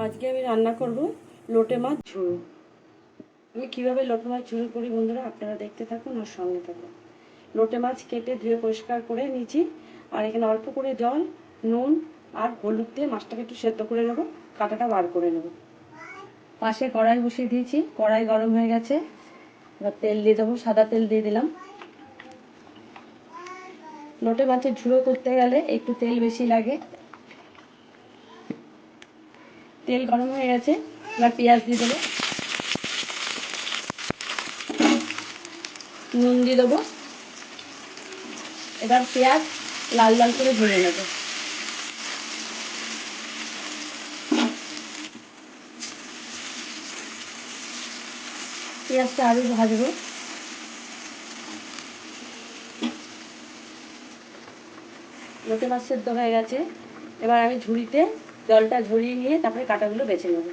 আজকে আমি রান্না করব লোটে মাছ। ঝুড়ো আমি কীভাবে লোটে মাছ ঝুড়ো করি বন্ধুরা, আপনারা দেখতে থাকুন আর সঙ্গে থাকুন। লোটে মাছ কেটে ধুয়ে পরিষ্কার করে নিয়েছি, আর এখানে অল্প করে জল, নুন আর হলুদ দিয়ে মাছটাকে একটু সেদ্ধ করে নেব, কাঁটাটা বার করে নেব। পাশে কড়াই বসিয়ে দিয়েছি, কড়াই গরম হয়ে গেছে। এবার তেল দিয়ে দেবো, সাদা তেল দিয়ে দিলাম। লোটে মাছের ঝুড়ো করতে গেলে একটু তেল বেশি লাগে তেল গরম হয়ে গেছে। এবার পেঁয়াজ দিয়ে দেবো। নুন দিয়ে দেবো। এবার পেঁয়াজ লাল লাল করে ভেজে নেব। পেঁয়াজটা আরও ভাজবো। লোটে মাছ সেদ্ধ হয়ে গেছে। এবার আমি ঝুড়িতে জলটা ঝরিয়ে নিয়ে তারপরে কাঁটাগুলো বেছে নেব।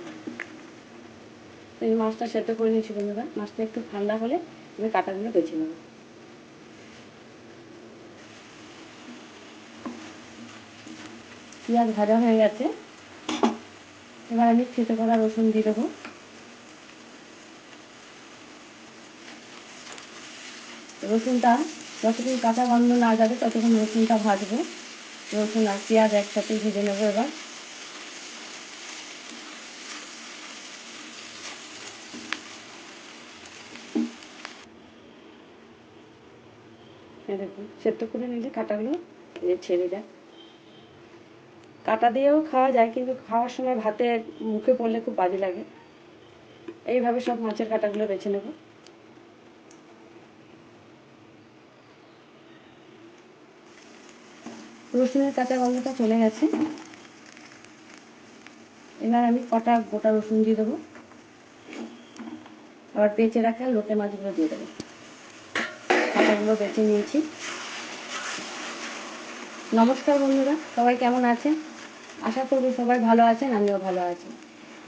তো মাছটা সেদ্ধ করে নিয়েছি বন্ধুরা। মাছটা একটু ঠান্ডা হলে আমি কাঁটাগুলো বেছে নেব। পেঁয়াজ ভাজা হয়ে গেছে। এবার আমি খেতে করা রসুন দিয়ে দেবো। রসুনটা যতক্ষণ কাঁচা গন্ধ না যাবে ততক্ষণ রসুনটা ভাজবো। রসুন আর পেঁয়াজ একসাথে ভেজে নেব এবার। দেখুন, সেদ্ধ করে নিলে কাঁটাগুলো ছেড়ে যায় কাঁটা দিয়েও খাওয়া যায়, কিন্তু খাওয়ার সময় ভাতে মুখে পড়লে খুব বাজে লাগে। এইভাবে সব মাছের কাঁটাগুলো বেছে নেব। রসুনের কাঁচা গন্ধটা চলে গেছে। এবার আমি কটা গোটা রসুন দিয়ে দেবো। আবার বেঁচে রাখা লোটে মাছগুলো দিয়ে দেবো। কাঁটাগুলো বেছে নিয়েছি নমস্কার বন্ধুরা, সবাই কেমন আছেন? আশা করব সবাই ভালো আছেন, আমিও ভালো আছি।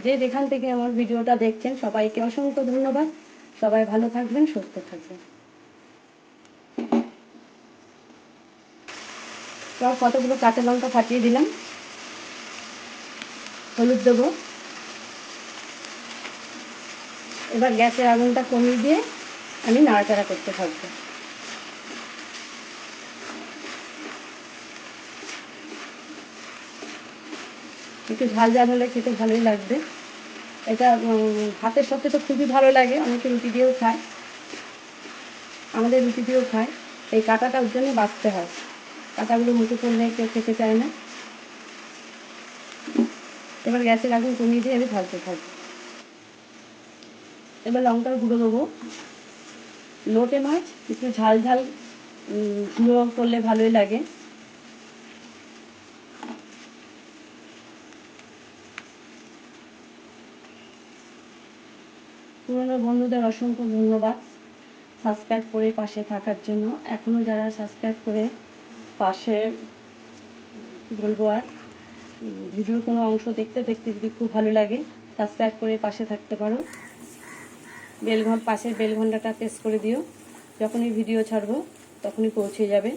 যে যেখান থেকে আমার ভিডিওটা দেখছেন, সবাইকে অসংখ্য ধন্যবাদ। সবাই ভালো থাকবেন, সুস্থ থাকবেন। সব কতগুলো কাঁচা লঙ্কা ফাটিয়ে দিলাম। হলুদ দেবো। এবার গ্যাসের আগুনটা কমিয়ে দিয়ে আমি নাড়াচাড়া করতে থাকব। একটু ঝাল ঝাল হলে খেতে ভালোই লাগবে। এটা ভাতের সাথে তো খুবই ভালো লাগে অনেকে রুটি দিয়েও খায় আমাদের রুটি দিয়েও খায় এই কাঁটাটা ওর জন্য বাঁচতে হয়। কাঁটাগুলো মুখে করলে কেউ খেতে চায় না। এবার গ্যাসের আগুন কমিয়ে দিয়ে আমি ভাজতে থাকব। এবার লঙ্কার গুঁড়ো দেবো। লোটে মাছ, একটু ঝাল ঝাল গুঁড়ো করলে ভালোই লাগে। পুরনো বন্ধুদের অসংখ্য ধন্যবাদ সাবস্ক্রাইব করে পাশে থাকার জন্য। এখনও যারা সাবস্ক্রাইব করে পাশে বলব আর ভিডিওর কোনো অংশ দেখতে দেখতে যদি খুব ভালো লাগে সাবস্ক্রাইব করে পাশে থাকতে পারো। বেল ঘন পাশের বেল ঘন্টাটা প্রেস করে দিও। যখনই ভিডিও ছাড়বো, তখনই পৌঁছে যাবে।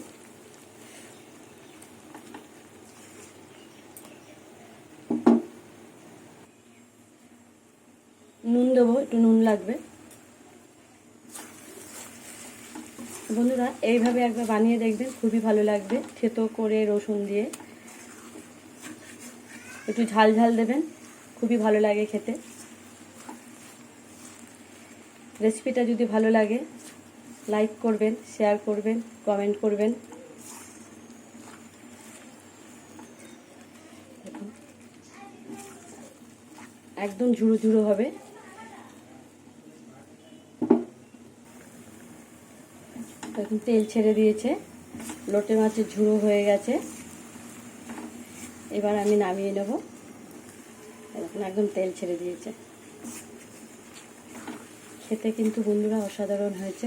নুন দেবো, একটু নুন লাগবে। বন্ধুরা, এইভাবে একবার বানিয়ে দেখবেন, খুবই ভালো লাগবে, থেতো করে রসুন দিয়ে। একটু ঝাল ঝাল দেবেন, খুবই ভালো লাগে খেতে। রেসিপিটা যদি ভালো লাগে, লাইক করবেন, শেয়ার করবেন, কমেন্ট করবেন। একদম ঝুড়ো ঝুড়ো হবে। এখন তেল ছেড়ে দিয়েছে। লোটে মাছের ঝুড়ো হয়ে গেছে। এবার আমি নামিয়ে নেব। একদম তেল ছেড়ে দিয়েছে। খেতে কিন্তু বন্ধুরা অসাধারণ হয়েছে।